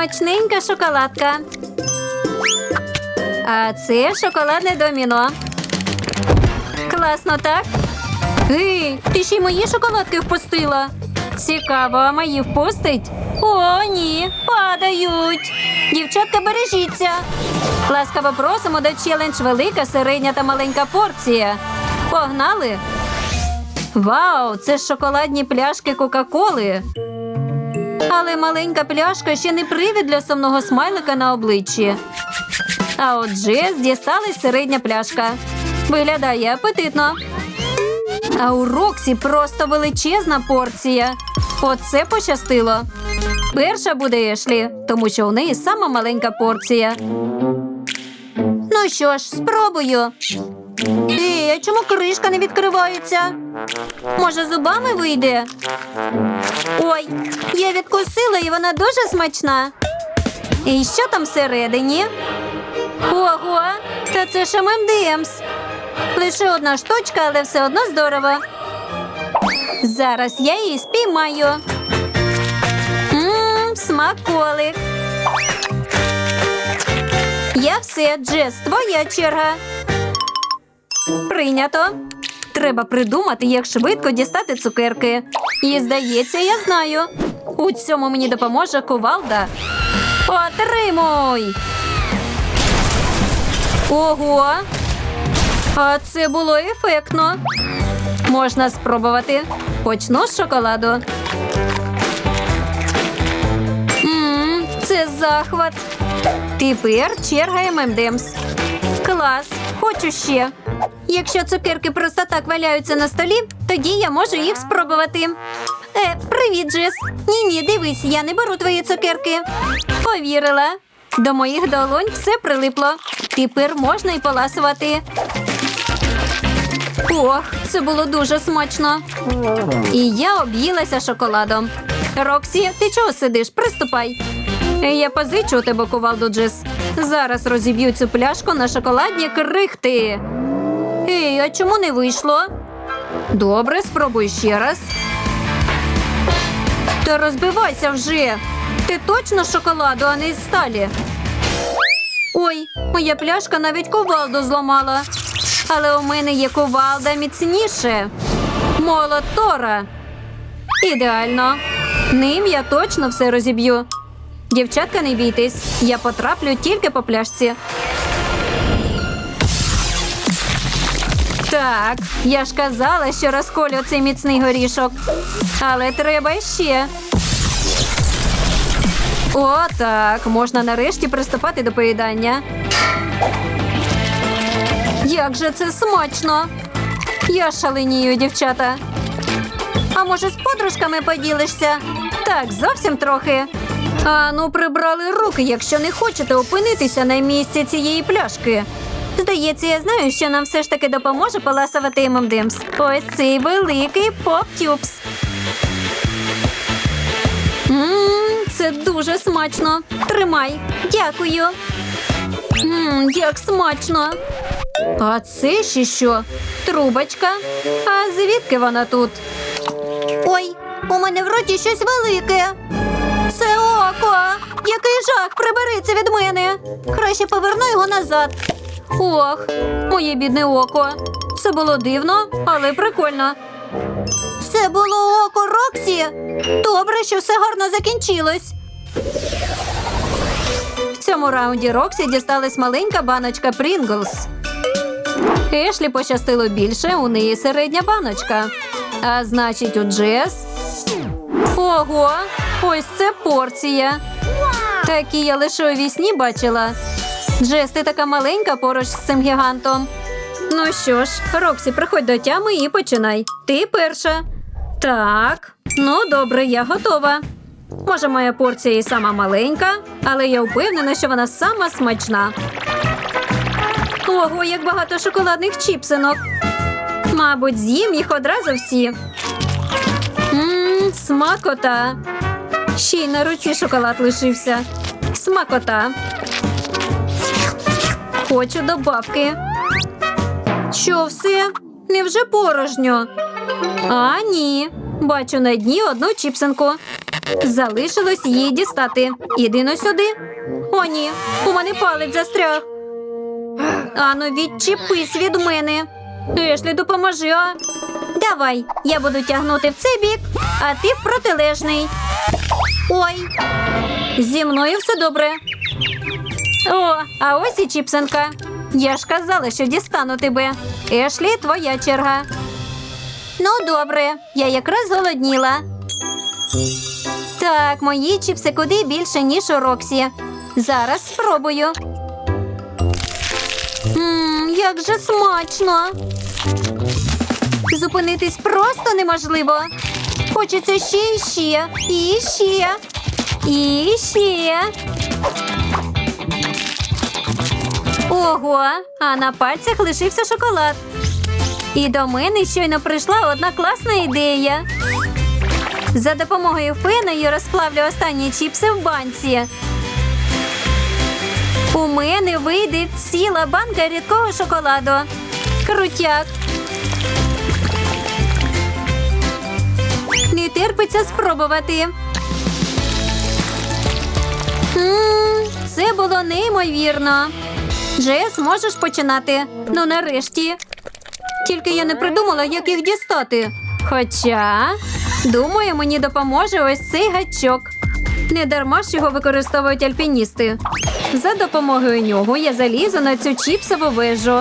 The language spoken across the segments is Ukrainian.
Смачненька шоколадка. А це шоколадне доміно. Класно, так? Ей, ти ще й мої шоколадки впустила. Цікаво, а мої впустить? О, ні, падають. Дівчатка, бережіться. Ласкаво просимо до челендж велика, середня та маленька порція. Погнали! Вау, це шоколадні пляшки Кока-Коли. Але маленька пляшка ще не привід для сумного смайлика на обличчі. А от Джес середня пляшка. Виглядає апетитно. А у Роксі просто величезна порція. Оце пощастило. Перша буде Ешлі, тому що у неї сама маленька порція. Ну що ж, спробую. А чому кришка не відкривається? Може, зубами вийде? Ой, я відкусила і вона дуже смачна. І що там всередині? Ого, та це ж ММДМС. Лише одна штучка, але все одно здорово. Зараз я її спіймаю. Мм, смаколик. Я все, Джес, твоя черга. Прийнято. Треба придумати, як швидко дістати цукерки. І здається, я знаю. У цьому мені допоможе кувалда. Отримуй! Ого! А це було ефектно. Можна спробувати. Почну з шоколаду. Мм, це захват. Тепер черга ММДМС. Клас, хочу ще. Якщо цукерки просто так валяються на столі, тоді я можу їх спробувати. Е, привіт, Джес. Ні, ні, дивись, я не беру твої цукерки. Повірила. До моїх долонь все прилипло. Тепер можна й поласувати. Ох, це було дуже смачно. І я об'їлася шоколадом. Роксі, ти чого сидиш? Приступай. Я позичу у тебе кувалду Джес. Зараз розіб'ю цю пляшку на шоколадні крихти. Ей, а чому не вийшло? Добре, спробуй ще раз. Та розбивайся вже. Ти точно з шоколаду, а не із сталі. Ой, моя пляшка навіть кувалду зламала. Але у мене є кувалда міцніше. Молот Тора. Ідеально. Ним я точно все розіб'ю. Дівчатка, не бійтесь, я потраплю тільки по пляшці. Так, я ж казала, що розколю цей міцний горішок. Але треба ще. О, так, можна нарешті приступати до поїдання. Як же це смачно! Я шаленію, дівчата. А може, з подружками поділишся? Так, зовсім трохи. А ну, прибрали руки, якщо не хочете опинитися на місці цієї пляшки. Здається, я знаю, що нам все ж таки допоможе поласувати ММДМС. Ось цей великий поп-тюбс. Ммм, це дуже смачно. Тримай. Дякую. Ммм, як смачно. А це ще що? Трубочка. А звідки вона тут? Ой, у мене в роті щось велике. Це око. Який жах, прибери це від мене. Краще поверну його назад. Ох, моє бідне око. Це було дивно, але прикольно. Це було око Роксі. Добре, що все гарно закінчилось. В цьому раунді Роксі дісталась маленька баночка Прінглс. Ешлі пощастило більше, у неї середня баночка. А значить, у Джес. Ого, ось це порція. Такі я лише у вісні бачила. Джес, ти така маленька поруч з цим гігантом. Ну що ж, Роксі, приходь до тями і починай. Ти перша. Так, ну добре, я готова. Може, моя порція і сама маленька, але я впевнена, що вона сама смачна. Ого, як багато шоколадних чіпсинок. Мабуть, з'їм їх одразу всі. Ммм, смакота. Ще й на руці шоколад лишився. Смакота. Хочу добавки. Що все? Невже порожньо? А, ні. Бачу на дні одну чіпсинку. Залишилось її дістати. Іди но сюди. О, ні, у мене палець застряг. Ану, відчепись від мене. Ешлі, допоможи. а. Давай, я буду тягнути в цей бік, а ти в протилежний. Ой, зі мною все добре. О, а ось і чіпсенка. Я ж казала, що дістану тебе. Ешлі, твоя черга. Ну, добре, я якраз голодніла. Так, мої чіпси куди більше, ніж у Роксі. Зараз спробую. Мм, як же смачно. Зупинитись просто неможливо. Хочеться ще і ще, і ще, і ще. Ого, а на пальцях лишився шоколад. І до мене щойно прийшла одна класна ідея. За допомогою фена я розплавлю останні чіпси в банці. У мене вийде ціла банка рідкого шоколаду. Крутяк. Не терпиться спробувати. М, Це було неймовірно. Джес, можеш починати. Ну, нарешті. Тільки я не придумала, як їх дістати. Хоча, думаю, мені допоможе ось цей гачок. Не дарма ж його використовують альпіністи. За допомогою нього я залізу на цю чіпсову вежу.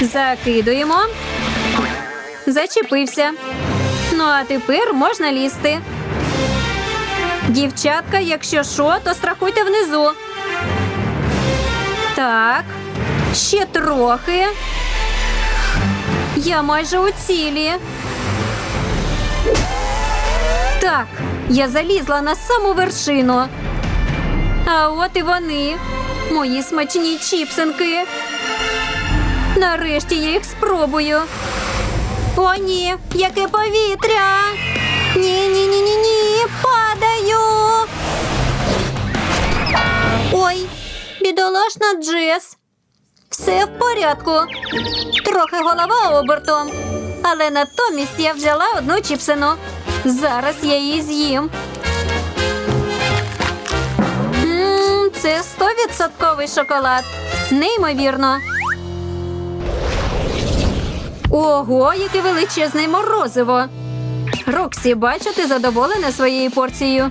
Закидуємо. Зачепився. Ну, а тепер можна лізти. Дівчатка, якщо що, то страхуйте внизу. Так, ще трохи. Я майже у цілі. Так, я залізла на саму вершину. А от і вони, мої смачні чіпсинки. Нарешті я їх спробую. О, ні, яке повітря. Ні, ні, ні, ні, ні, бідолашна Джес. Все в порядку. Трохи голова обертом. Але натомість я взяла одну чіпсину. Зараз я її з'їм. Це стовідсотковий шоколад. Неймовірно. Ого, яке величезне морозиво. Роксі, бачу, ти задоволена своєю порцією.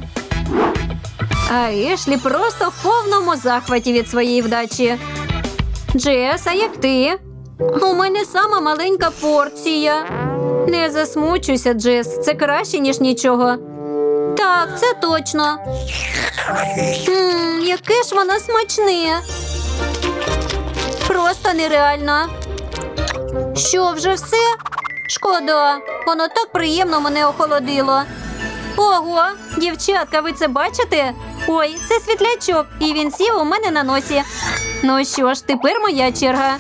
А Ешлі просто в повному захваті від своєї вдачі. Джес, а як ти? У мене сама маленька порція. Не засмучуйся, Джес. Це краще, ніж нічого. Так, це точно. Мм, яке ж воно смачне. Просто нереально. Що, вже все? Шкода, воно так приємно мене охолодило. Ого, дівчатка, ви це бачите? Ой, це світлячок, і він сів у мене на носі. Ну що ж, тепер моя черга.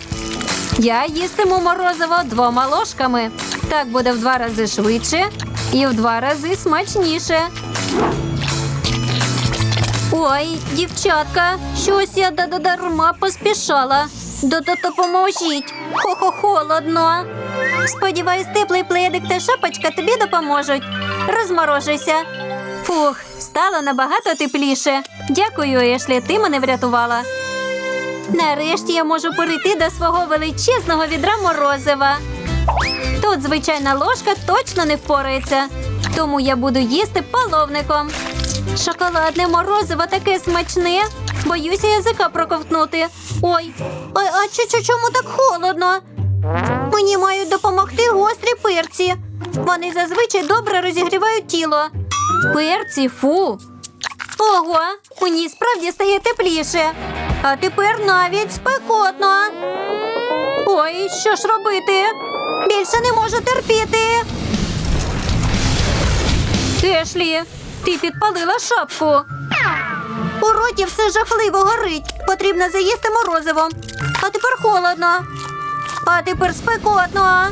Я їстиму морозиво двома ложками. Так буде в два рази швидше і в два рази смачніше. Ой, дівчатка, щось я дарма поспішала. До-до допоможіть. Хо-хо холодно. Сподіваюсь, теплий пледик та шапочка тобі допоможуть. Розморожуйся. Фух, стало набагато тепліше. Дякую, Ешлі, ти мене врятувала. Нарешті я можу перейти до свого величезного відра морозива. Тут звичайна ложка точно не впорається, тому я буду їсти половником. Шоколадне морозиво таке смачне. Боюся язика проковтнути. Ой, а, а чо- чо- чому так холодно? Мені мають допомогти гострі перці. Вони зазвичай добре розігрівають тіло. Перці, фу. Ого, мені справді стає тепліше. А тепер навіть спекотно. Ой, що ж робити? Більше не можу терпіти. Ешлі, ти підпалила шапку. У роті все жахливо горить. Потрібно заїсти морозиво. А тепер холодно. А тепер спекотно.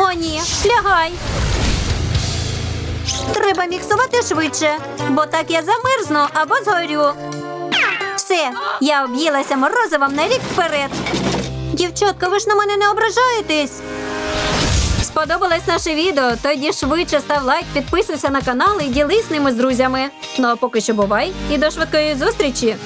О, ні, лягай. Треба міксувати швидше, бо так я замерзну або згорю. Все, я об'їлася морозивом на рік вперед. Дівчатка, ви ж на мене не ображаєтесь? Сподобалось наше відео? Тоді швидше став лайк, підписуйся на канал і ділись ними з друзями. Ну а поки що бувай і до швидкої зустрічі!